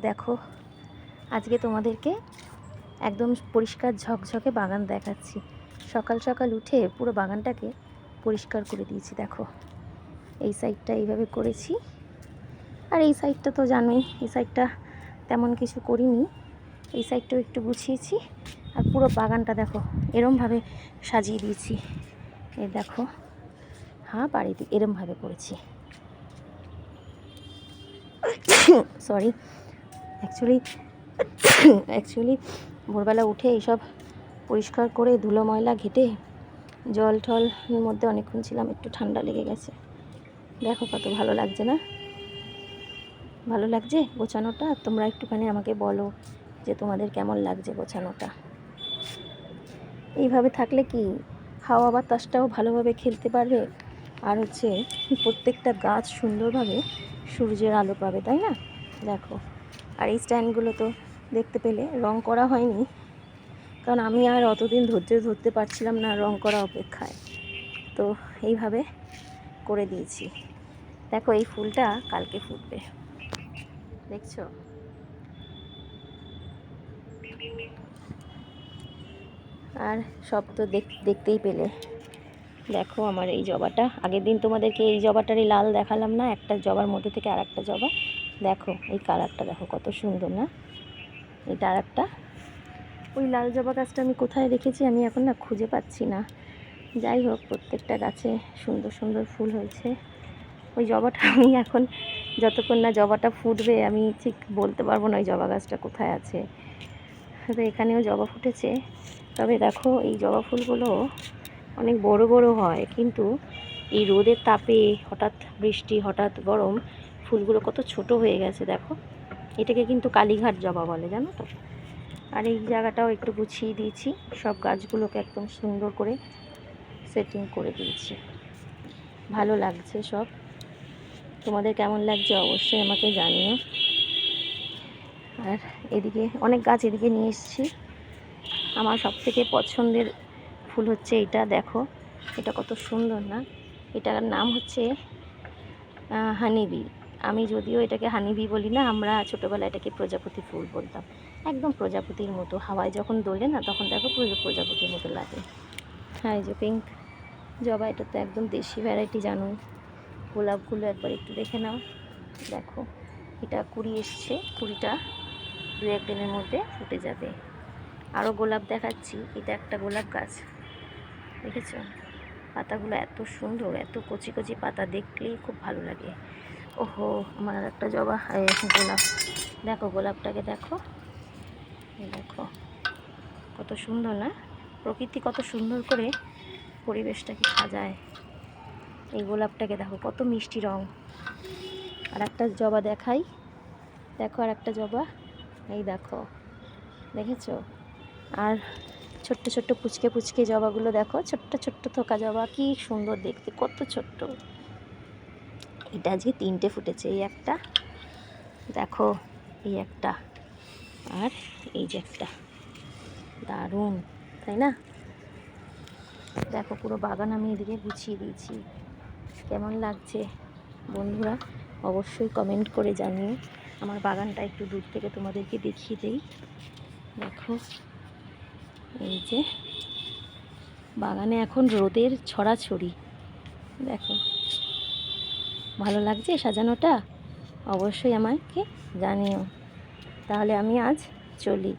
দেখো, আজকে তোমাদেরকে একদম পরিষ্কার ঝকঝকে বাগান দেখাচ্ছি। সকাল সকাল উঠে পুরো বাগানটাকে পরিষ্কার করে দিয়েছি, দেখো। এই সাইডটা এইভাবে করেছি। আর এই সাইডটা তো জানোই, এই সাইডটা তেমন কিছু করিনি। এই সাইডটাও একটু গুছিয়েছি। আর পুরো বাগানটা দেখো, এরমভাবে সাজিয়ে দিয়েছি। এই দেখো হ্যাঁ বাড়িতে এরমভাবে করেছি। সরি অ্যাকচুয়ালি অ্যাকচুয়ালি ভোরবেলা উঠে এইসব পরিষ্কার করে ধুলো ময়লা ঘেটে জল টল মধ্যে অনেকক্ষণ ছিলাম, একটু ঠান্ডা লেগে গেছে। দেখো কত ভালো লাগছে না? ভালো লাগছে গোছানোটা? তোমরা একটুখানি আমাকে বলো যে তোমাদের কেমন লাগছে গোছানোটা। এইভাবে থাকলে কি হাওয়া বাতাসটাও ভালোভাবে খেলতে পারবে? আর হচ্ছে প্রত্যেকটা গাছ সুন্দরভাবে সূর্যের আলো পাবে, তাই না? দেখো। আর এই স্ট্যান্ডগুলো তো দেখতে পেলে রং করা হয়নি। কারণ আমি আর অতদিন ধৈর্য ধরতে পারছিলাম না রং করা অপেক্ষায়। তো এইভাবে করে দিয়েছি। দেখো এই ফুলটা কালকে ফুটবে। দেখছ? আর সব তো দেখ, দেখতেই পেলে। দেখো আমার এই জবাটা। আগের দিন তোমাদেরকে এই জবাটারই লাল দেখালাম না, একটা জবার মধ্যে থেকে আর একটা জবা। দেখো, এই কালারটা দেখো কত সুন্দর, না? এটা আর একটা ওই লাল জবা গাছটা আমি কোথায় রেখেছি আমি এখন না খুঁজে পাচ্ছি না। যাই হোক, প্রত্যেকটা গাছে সুন্দর সুন্দর ফুল হয়েছে। ওই জবাটা আমি এখন যতক্ষণ না জবাটা ফুটবে, আমি ঠিক বলতে পারব না ওই জবা গাছটা কোথায় আছে। তো এখানেও জবা ফুটেছে। তবে দেখো, এই জবা ফুলগুলো অনেক বড় বড় হয়, কিন্তু এই রোদের তাপে হঠাৎ বৃষ্টি, হঠাৎ গরম ফুলগুলো কত ছোট হয়ে গেছে, দেখো। এটাকে কিন্তু কালীঘাট জবা বলে, জানো তো? আর এই জায়গাটাও একটু গুছিয়ে দিয়েছি। সব গাছগুলোকে একদম সুন্দর করে সেটিং করে দিয়েছি। ভালো লাগছে সব। তোমাদের কেমন লাগছে অবশ্যই আমাকে জানিও। আর এদিকে অনেক গাছ এদিকে নিয়ে এসেছি। আমার সব থেকে পছন্দের ফুল হচ্ছে এটা, দেখো। এটা কত সুন্দর না? এটার নাম হচ্ছে হানিবি আমি যদিও এটাকে হানিবি বলি না, আমরা ছোটোবেলায় এটাকে প্রজাপতি ফুল বলতাম। একদম প্রজাপতির মতো, হাওয়ায় যখন দোলে না, তখন দেখো পুরো প্রজাপতির মতো লাগে। হ্যাঁ এই যে পিঙ্ক জবা, এটা তো একদম দেশি ভ্যারাইটি জানোই গোলাপগুলো একবার একটু দেখে নাও। দেখো, এটা কুড়ি এসছে, কুড়িটা দু একদিনের মধ্যে ফুটে যাবে। আরও গোলাপ দেখাচ্ছি, এটা একটা গোলাপ গাছ। দেখেছ? পাতাগুলো এত সুন্দর, এত কচি কচি পাতা, দেখলেই খুব ভালো লাগে। ওহো, আমার আর একটা জবা। গোলাপ। দেখো, গোলাপটাকে দেখো। দেখো। কত সুন্দর, না? প্রকৃতি কত সুন্দর করে পরিবেশটাকে সাজায়। এই গোলাপটাকে দেখো, কত মিষ্টি রং। আর একটা জবা দেখাই। দেখো, আর একটা জবা। এই দেখো। দেখেছ? আর ছোট্ট ছোট্ট, পুচকে পুচকে জবাগুলো দেখো। ছোট্ট ছোট্ট থোকা জবা। কি সুন্দর দেখতে, কত ছোট্ট। এটা আজকে তিনটে ফুটেছে, এই একটা। দেখো, এই একটা। আর এই যে একটা। দারুণ, তাই না? দেখো, পুরো বাগান আমি এদিকে গুছিয়ে দিয়েছি। কেমন লাগছে? বন্ধুরা, অবশ্যই কমেন্ট করে জানিয়ে আমার বাগানটা একটু দূর থেকে তোমাদেরকে দেখিয়ে দেই। দেখো, এই যে বাগানে এখন রোদের ছড়াছড়ি। দেখো ভালো লাগছে সাজানোটা? অবশ্যই আমাকে জানিও। তাহলে আমি আজ চলি।